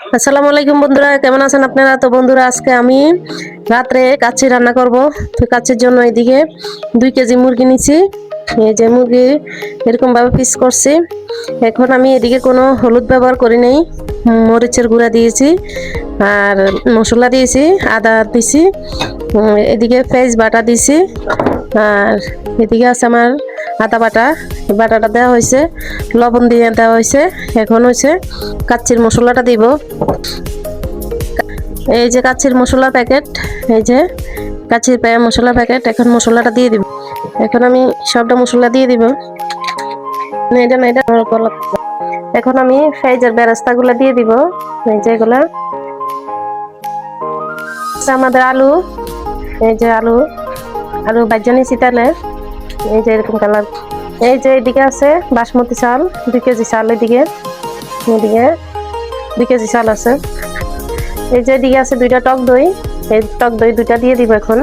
আসসালামু আলাইকুম বন্ধুরা কেমন আছেন আপনারা? তো বন্ধুরা আজকে আমি রাত্রে কাচ্চি রান্না করব। তো কাচ্চির জন্য এদিকে দুই কেজি মুরগি নিছি। এই যে মুরগি এরকমভাবে পিস করছি। এখন আমি এদিকে কোনো হলুদ ব্যবহার করি নাই। মরিচের গুঁড়া দিয়েছি আর মশলা দিয়েছি আদা উম, এদিকে পেঁয়াজ বাটা দিয়েছি আর এদিকে আছে আমার আদা বাটা। বাটাটা দেওয়া হয়েছে, লবণ দিয়ে দেওয়া হয়েছে, এখন হয়েছে কাচ্চির মশলাটা দিব। এই যে কাচ্চির মশলা প্যাকেট, এই যে কাচ্চির প্যা- মশলা প্যাকেট, এখন মশলাটা দিয়ে দিব। এখন আমি সবটা মশলা দিয়ে দিব। এটা না, এটা এখন আমি ফ্রাইজের বেরাস্তাগুলো দিয়ে দিব। এই যে এগুলা। আমাদের আলু। এই যে আলু। আলু বাজ্যানি শীতালে এই যে এরকম কালার। এই যে এদিকে আছে বাসমতি চাল, দুই কেজি চাল এদিকে এদিকে দুই কেজি চাল আছে। এই যে এদিকে আছে দুইটা টক দই, এই টক দই দুইটা দিয়ে দিব এখন।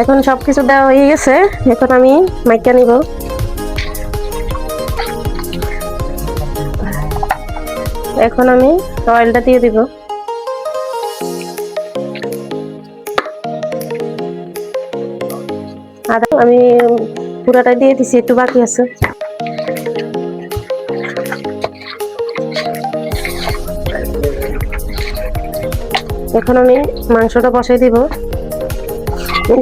এখন সব কিছু দেওয়া হয়ে গেছে, এখন আমি মাইকা নিব। এখন আমি অয়েলটা দিয়ে দিব। আমি পুরাটা দিয়ে দিছি একটু বাকি আছে। এখন আমি মাংসটা বসাই দিব।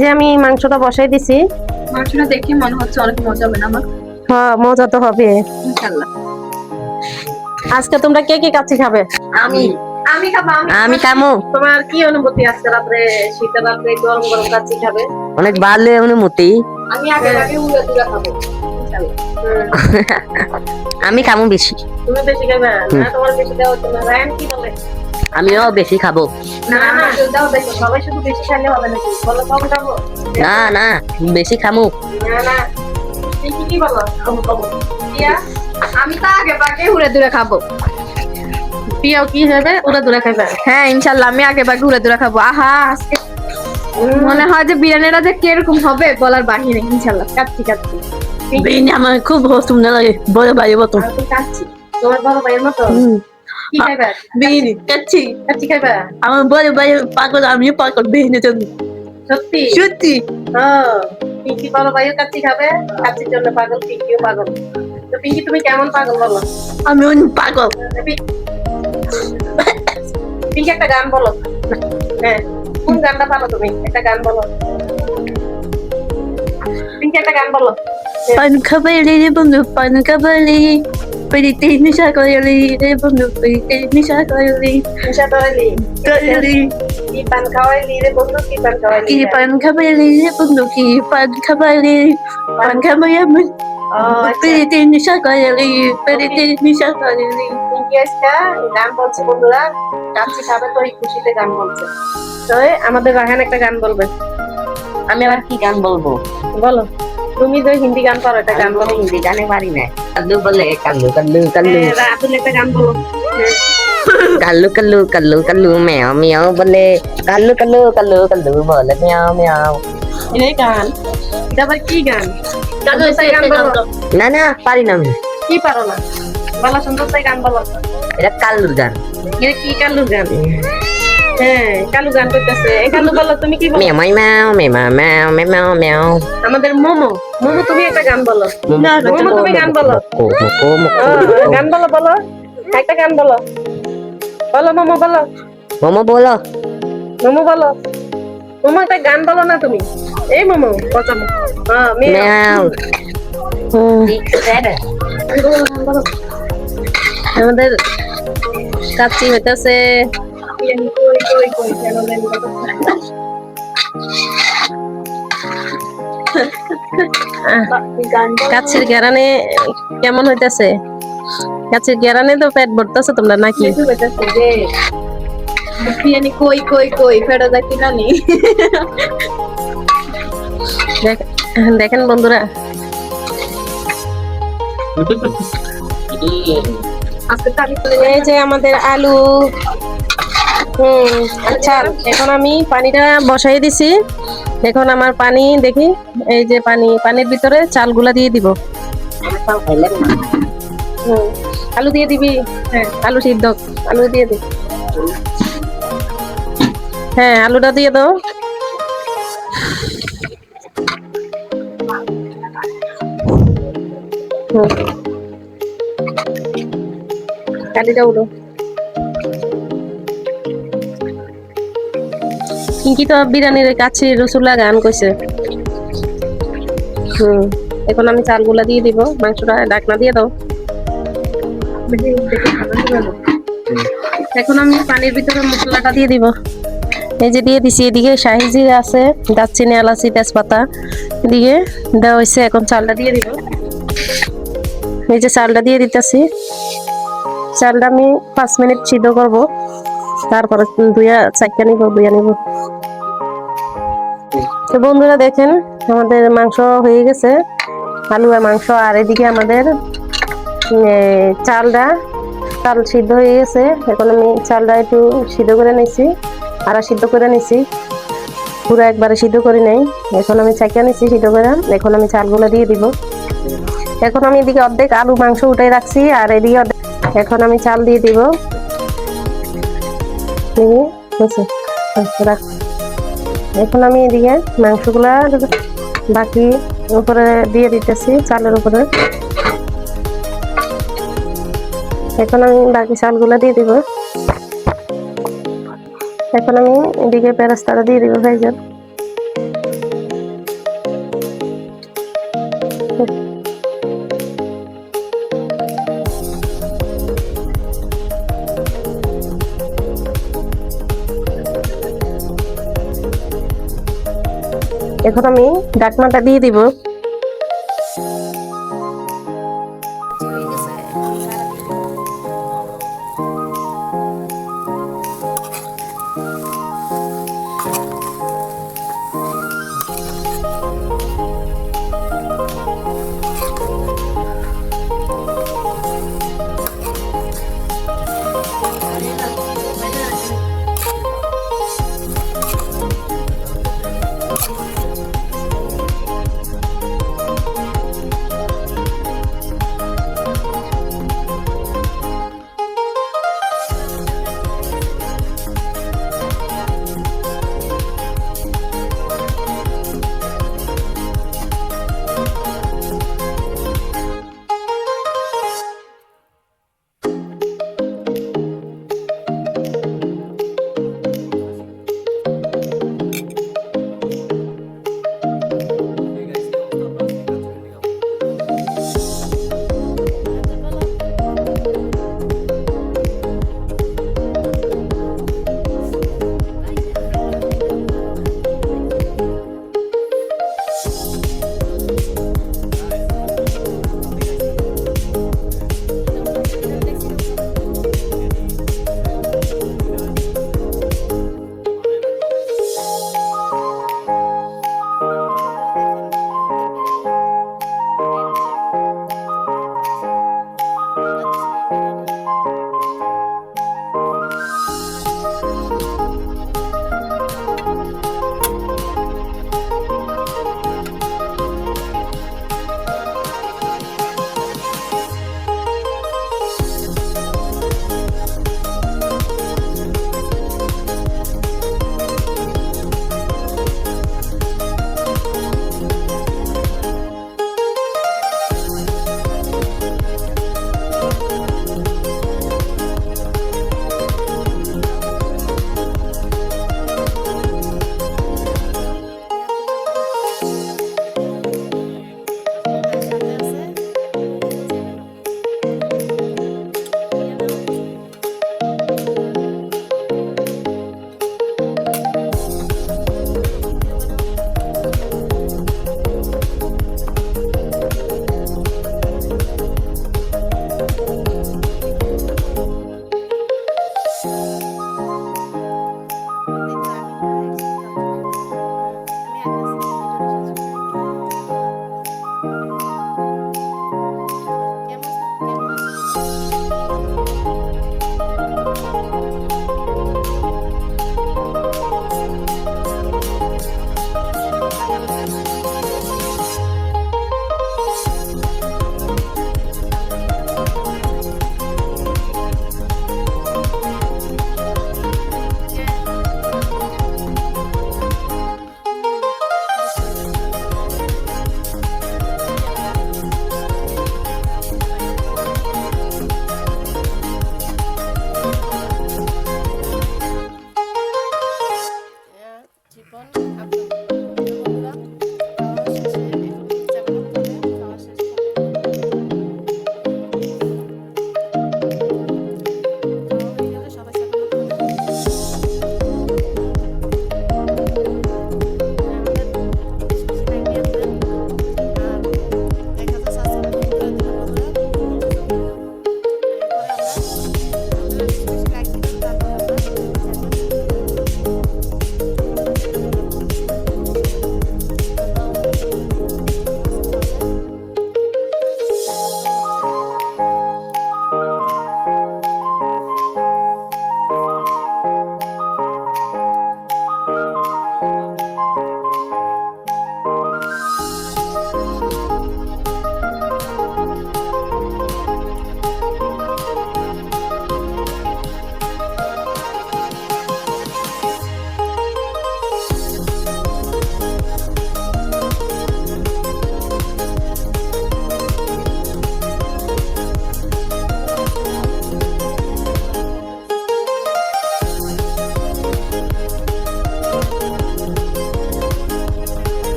যে আমি মাংসটা বসাই দিছি। মাংসটা দেখে মনে হচ্ছে অনেক মজা হবে না আমার হ্যাঁ মজা তো হবে। ইনশাআল্লাহ আজকে তোমরা কে কে কাচ্চি খাবে? আমি। আমি খাব আমি আমি তোমার কি অনুভূতি আজকে রাত্রে শীতের রাত্রে গরম গরম কাচ্চি খাবে? অনেক ভালো অনুমতি। আমি আগে আগে উড়ে দুরা খাব। আমি খামো বেশি। তুমি বেশি খাবে না? তোমার বেশি হচ্ছে না। রায়ন কি বলে? আমিও বেশি খাব। না না দাও সবাই শুধু বেশি খাইলে হবে নাকি? বলো কম খাব? না না বেশি খামো। না না। কি কি বলো? কম কম আমি তো আগে আগে উড়ে দুরা খাব। প্রিয়াও কি হবে? ওরা দূরে খাইবে। হ্যাঁ ইনশাআল্লাহ আমি আগে আগে উড়ে দুরা খাব। আহা আজকে মনে হয় যে বিরিয়ানিটা যে কীরকম হবে বলার বাহিরে ইনশাআল্লাহ কাচ্চি কাচ্চি বিরিয়ানি আমার খুব পছন্দ লাগে বড় ভাই মতো। কাচ্চি তোমার বড় ভাইয়ের মতো? বিরিয়ানি কাচ্ছি কাচ্চি খাইবে? আমার বড় ভাই পাগল আমিও পাগল বিরিয়ানির জন্য। সত্যি? সত্যি? হ্যাঁ পিঙ্কি বড় ভাইও কাচ্চি খাবে কাচ্চির জন্য পাগল পিঙ্কিও পাগল। তো পিঙ্কি তুমি কেমন পাগল বলো? আমি পাগল। পি- পিঙ্কি একটা গান বলো হ্যাঁ কোন গানটা পারো তুমি একটা গান বলো পিঙ্কি একটা গান বলো পান খাবারে রে বন্ধু পান খাবারে পেরিতে নিশা করে রে বন্ধু পেরিতে নিশা করে নিশা ধরাইলি করে কি পান খাওয়াইলি রে বন্ধু কি পান খাওয়াইলি কি পান খাবারে রে বন্ধু কি পান খাবারে পান খাবারে ও আচ্ছা পেরিতে নিশা করে পেরিতে নিশা করে পিঙ্কি আজকা গান বলছে বন্ধুরা কাচ্চি খাবে তো এই খুশিতে গান বলছে। তো আমাদের রাহান একটা গান বলবে। আমি আবার কি গান বলব? বলো তুমি তো হিন্দি গান পারো একটা গান বলো। হিন্দি গানে পারি না। কাল্লু বলে কাল্লু কাল্লু কাল্লু। হ্যাঁ, রাতুল একটা গান বলো। হ্যাঁ। কাল্লু কাল্লু কাল্লু কাল্লু মেয়াও মেয়াও বলে কাল্লু কাল্লু কাল্লু কাল্লু বলে মেয়াও মেয়াও। এটাই গান? এটা আবার কি গান? সুন্দর গান বলো। না না পারি না আমি। কি পারো না? বলো সুন্দর তাই গান বলো। এটা কাল্লুর গান। এটা কি কালু গান? হ্যাঁ। কালু গান করতেছে। এই কালু বলো তুমি কি বলো? মেয়াও মাই ম্যাও মেমা ম্যাও মেমাও ম্যাও আমাদের মোমো। মোমো তুমি একটা গান বলো। মোমো তুমি গান বলো। গান বলো বলো। একটা গান বলো। বলো মোমো বলো। মোমো বলো। মোমো বলো। মোমো একটা গান বলো না তুমি। এই মোমো পচম হ্যাঁ। ম্যাও আমাদের কাচ্চি হইতেছে কাচ্ছির গ্যারানে কেমন হইতেছে? কাচ্ছির গ্যারানে তো পেট ভরতেছে তোমরা নাকি? কই কই কই নি দেখেন বন্ধুরা। এই যে আমাদের আলু। হুম আচ্ছা এখন আমি পানিটা বসাই দিছি। এখন আমার পানি, দেখি, এই যে পানি, পানির ভিতরে চালগুলা দিয়ে দিব। হুম। আলু দিয়ে দিবি? হ্যাঁ আলু সিদ্ধ, আলু দিয়ে দি। হ্যাঁ আলুটা দিয়ে দাও। হুম। কালিটা উঠো পিঙ্কি তো বিরিয়ানির কাছে রসুল্লা গান কইছে। হুম। এখন আমি চালগুলা দিয়ে দিব মাংসটা ডাকনা দিয়ে দাও। এখন আমি পানির ভিতরে মশলাটা দিয়ে দিব। এই যে দিয়ে দিছি এদিকে শাহি জিরা আছে দারচিনি এলাচি তেজপাতা। এদিকে দেওয়া হয়েছে এখন চালটা দিয়ে দিব। এই যে চালটা দিয়ে দিতেছি। চালটা আমি পাঁচ মিনিট সিদ্ধ করব। তারপরে দুইয়া চারটা নিব দুইয়া নিব। তো বন্ধুরা দেখেন, আমাদের মাংস হয়ে গেছে। আলু আর মাংস, আর এদিকে আমাদের চালটা, চাল সিদ্ধ হয়ে গেছে। এখন আমি চালটা একটু সিদ্ধ করে নিছি আর সিদ্ধ করে নিছি। পুরো একবারে সিদ্ধ করে নেই। এখন আমি চাকিয়া নিছি সিদ্ধ করে, এখন আমি চালগুলো দিয়ে দিব। এখন আমি এদিকে অর্ধেক আলু মাংস উঠে রাখছি, আর এদিকে অর্ধেক এখন আমি চাল দিয়ে দিব। এখন আমি এদিকে মাংসগুলা বাকি উপরে দিয়ে দিতেছি, চালের উপরে। এখন আমি বাকি চালগুলো দিয়ে দিব। এখন আমি এদিকে পেরাস্তাটা দিয়ে দিব ভাইজান। এখন আমি ডাকনাটা দিয়ে দিব।